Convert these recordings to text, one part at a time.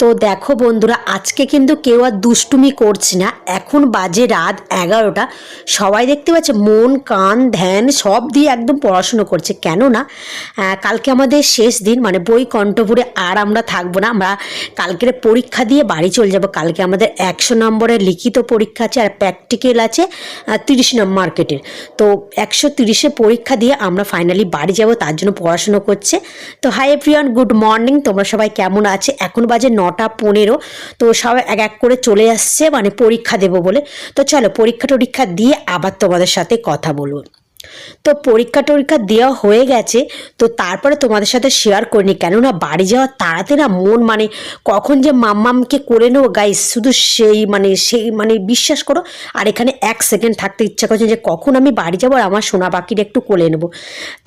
তো দেখো বন্ধুরা, আজকে কিন্তু কেউ আর দুষ্টুমি করছে না। এখন বাজে রাত এগারোটা। সবাই দেখতে পাচ্ছে মন, কান, ধ্যান সব দিয়ে একদম পড়াশুনো করছে। কেননা কালকে আমাদের শেষ দিন মানে বই কণ্ঠপুরে আর আমরা থাকব না। আমরা কালকের পরীক্ষা দিয়ে বাড়ি চলে যাব। কালকে আমাদের একশো নম্বরের লিখিত পরীক্ষা আছে আর প্র্যাকটিক্যাল আছে তিরিশ নম্বর মার্কেটের। তো একশো তিরিশে পরীক্ষা দিয়ে আমরা ফাইনালি বাড়ি যাব, তার জন্য পড়াশুনো করছে। তো হাই এভরিওয়ান গুড মর্নিং তোমরা সবাই কেমন আছে? এখন বাজে নটা পনেরো। তো সব এক এক করে চলে আসছে মানে পরীক্ষা দেবো বলে। তো চলো পরীক্ষা টরীক্ষা দিয়ে আবার তোমাদের সাথে কথা বলব। তো পরীক্ষা টরীক্ষা দেওয়া হয়ে গেছে, তো তারপরে তোমাদের সাথে শেয়ার করিনি। কেননা বাড়ি যাওয়ার তাড়াতে না মন মানে কখন যে মাম্মামকে করে নেব গাইস শুধু সেই মানে সেই মানে বিশ্বাস করো। আর এখানে এক সেকেন্ড থাকতে ইচ্ছা করছে যে কখন আমি বাড়ি যাব আর আমার সোনা পাখির একটু কোলে নেব।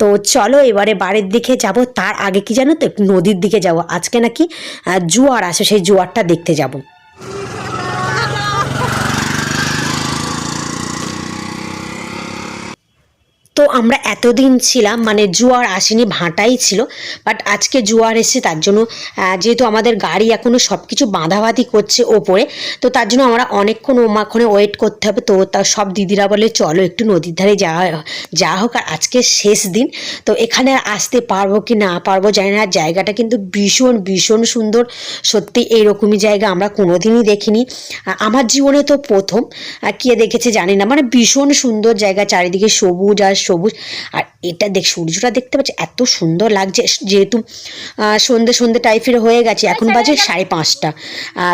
তো চলো এবারে বাড়ির দিকে যাব, তার আগে কি জানো তো, নদীর দিকে যাব। আজকে নাকি জোয়ার আসে, সেই জোয়ারটা দেখতে যাব। তো আমরা এতদিন ছিলাম মানে জোয়ার আসেনি, ভাঁটাই ছিল বাট আজকে জোয়ার এসে তার জন্য যেহেতু আমাদের গাড়ি এখনও সব কিছু বাঁধাবাঁধি করছে ওপরে, তো তার জন্য আমরা অনেকক্ষণ ওমাক্ষণে ওয়েট করতে হবে, তো তা সব দিদিরা বলে, চলো একটু নদীর ধারে যাওয়া যা হোক, আর আজকে শেষ দিন। তো এখানে আসতে পারব কি না পারব জানি না জায়গাটা কিন্তু ভীষণ ভীষণ সুন্দর, সত্যি এইরকমই জায়গা আমরা কোনোদিনই দেখিনি। আমার জীবনে তো প্রথম কে দেখেছে জানি না মানে ভীষণ সুন্দর জায়গা, চারিদিকে সবুজ আর সবুজ। আর এটা দেখ, সূর্যটা দেখতে পাচ্ছি, এত সুন্দর লাগছে। যেহেতু সন্ধে সন্ধে টাইপের হয়ে গেছে, এখন বাজে সাড়ে পাঁচটা।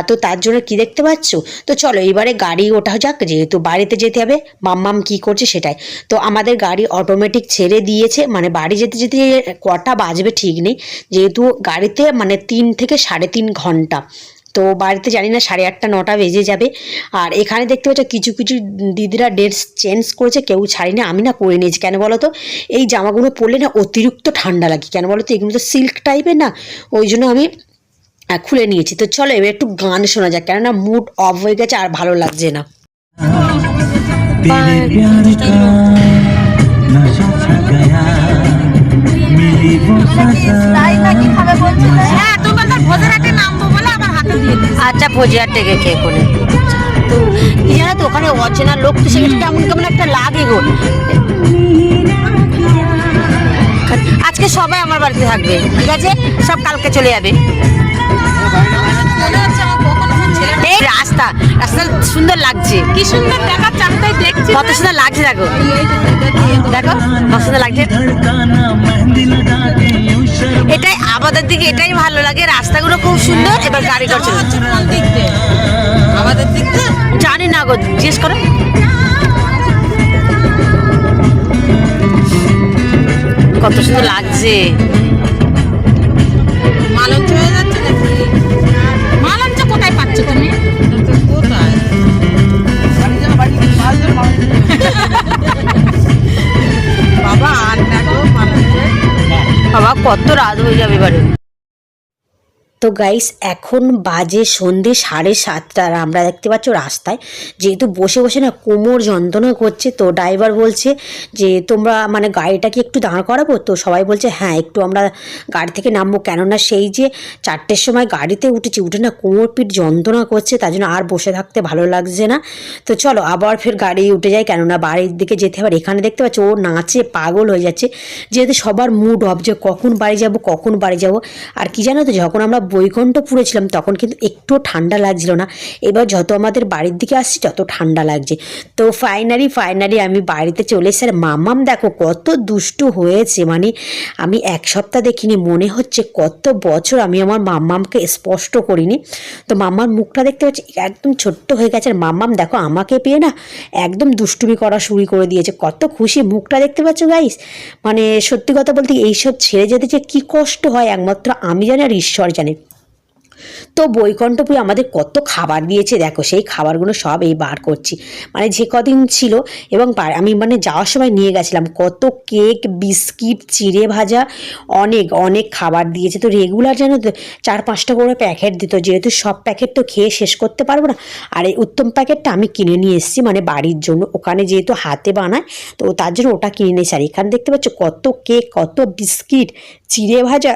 তো তার জন্য কি দেখতে পাচ্ছ? তো চলো এবারে গাড়ি ওঠা যাক, যেহেতু বাড়িতে যেতে হবে, মাম্মাম কি করছে সেটাই। তো আমাদের গাড়ি অটোমেটিক ছেড়ে দিয়েছে মানে বাড়ি যেতে যেতে কটা বাজবে ঠিক নেই। যেহেতু গাড়িতে মানে তিন থেকে সাড়ে তিন ঘণ্টা। তো বাড়িতে জানি না সাড়ে আটটা নটা বেজে যাবে আর এখানে দেখতে পাচ্ছ কিছু কিছু দিদিরা ডেটস চেঞ্জ করেছে কেউ ছাড়িনি আমি না করে নিয়েছি কেন বলো তো এই জামাগুলো পরলে না অতিরিক্ত ঠান্ডা লাগে কেন বলো তো এগুলো তো সিল্ক টাইপের না ওই জন্য আমি আহ, খুলে নিয়েছি তো চলো এবার একটু গান শোনা যাক কেননা মুড অফ হয়ে গেছে আর ভালো লাগছে না तेरे प्यार का नशा छा गया मिली वो सजा আচ্ছা ভোজিয়ার থেকে খেয়ে করে। তো কি জানো তো ওখানে অচেনা লোক তো সেখানে কেমন কেমন একটা লাগে গো। আজকে সবাই আমার বাড়িতে থাকবে ঠিক আছে? সব কালকে চলে যাবে। এই রাস্তা রাস্তা সুন্দর লাগছে। কি সুন্দর দেখাচ্ছে আমি তাই দেখছি কত সুন্দর লাগছে দেখো। দেখো কত সুন্দর লাগছে। আমাদের দিকে এটাই ভালো লাগে রাস্তাগুলো খুব সুন্দর এবার গাড়ি করছে আমাদের দিক জানি না গো জিজ্ঞেস করো। কত সুন্দর লাগছে। কত রাত হয়ে যাবে এবারে। তো গাইস এখন বাজে সন্ধে সাড়ে সাতটা। আমরা দেখতে পাচ্ছ রাস্তায় যেহেতু বসে বসে না কোমর যন্ত্রণা করছে, তো ড্রাইভার বলছে যে, তোমরা মানে গাড়িটাকে একটু দাঁড় করাবো? তো সবাই বলছে হ্যাঁ একটু আমরা গাড়ি থেকে নামবো। কেননা সেই যে চারটের সময় গাড়িতে উঠেছি, উঠে না কোমর পিঠ যন্ত্রণা করছে, তার জন্য আর বসে থাকতে ভালো লাগছে না। তো চলো, আবার ফের গাড়ি উঠে যায় কেননা বাড়ির দিকে যেতে হবে এখানে দেখতে পাচ্ছ ও নাচে পাগল হয়ে যাচ্ছে। যেহেতু সবার মুড অফ যে কখন বাড়ি যাব, কখন বাড়ি যাব। আর কি জানো তো, যখন আমরা বৈকুণ্ঠপুরে ছিলাম তখন কিন্তু একটু ঠান্ডা লাগছিল না। এবার যত আমাদের বাড়ির দিকে আসছি, তত ঠান্ডা লাগছে। তো ফাইনালি ফাইনালি আমি বাড়িতে চলে এসে, আর মামাম দেখো কত দুষ্টু হয়েছে। মানে আমি এক সপ্তাহ দেখিনি, মনে হচ্ছে কত বছর আমি আমার মাম্মামকে স্পষ্ট করিনি। তো মাম্মার মুখটা দেখতে পাচ্ছি, একদম ছোট্ট হয়ে গেছে। আর মাম্মাম দেখো আমাকে পেয়ে না একদম দুষ্টুমি করা শুরু করে দিয়েছে। কত খুশি মুখটা দেখতে পাচ্ছ গাইস মানে সত্যি কথা বলতে এইসব ছেড়ে যেতে যে কী কষ্ট হয় একমাত্র আমি জানি আর ঈশ্বর জানে। তো বৈকণ্ঠপুরে আমাদের কত খাবার দিয়েছে, দেখো, সেই খাবারগুলো সব এই বার করছি। মানে যে কদিন ছিল এবং আমি মানে যাওয়ার সময় নিয়ে গেছিলাম, কত কেক, বিস্কিট, চিড়ে ভাজা, অনেক অনেক খাবার দিয়েছে। তো রেগুলার যেন চার পাঁচটা করে প্যাকেট দিত, যেহেতু সব প্যাকেট তো খেয়ে শেষ করতে পারব না। আর এই উত্তম প্যাকেটটা আমি কিনে নিয়ে এসেছি মানে বাড়ির জন্য। ওখানে যেহেতু হাতে বানায়, তো তার জন্য ওটা কিনে নিয়েছি। আর এখানে দেখতে পাচ্ছ কত কেক, কত বিস্কিট, চিড়ে ভাজা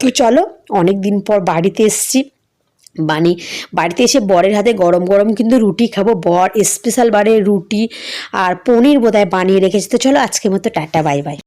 তো চলো অনেক দিন পর বাড়িতে এসছি। বানি বাড়িতে এসে বরের হাতে গরম গরম কিন্তু রুটি খাব। বর স্পেশাল বারে রুটি আর পনির বোধহয় বানিয়ে রেখেছি। তো চলো আজকের মতো টাটা বাই বাই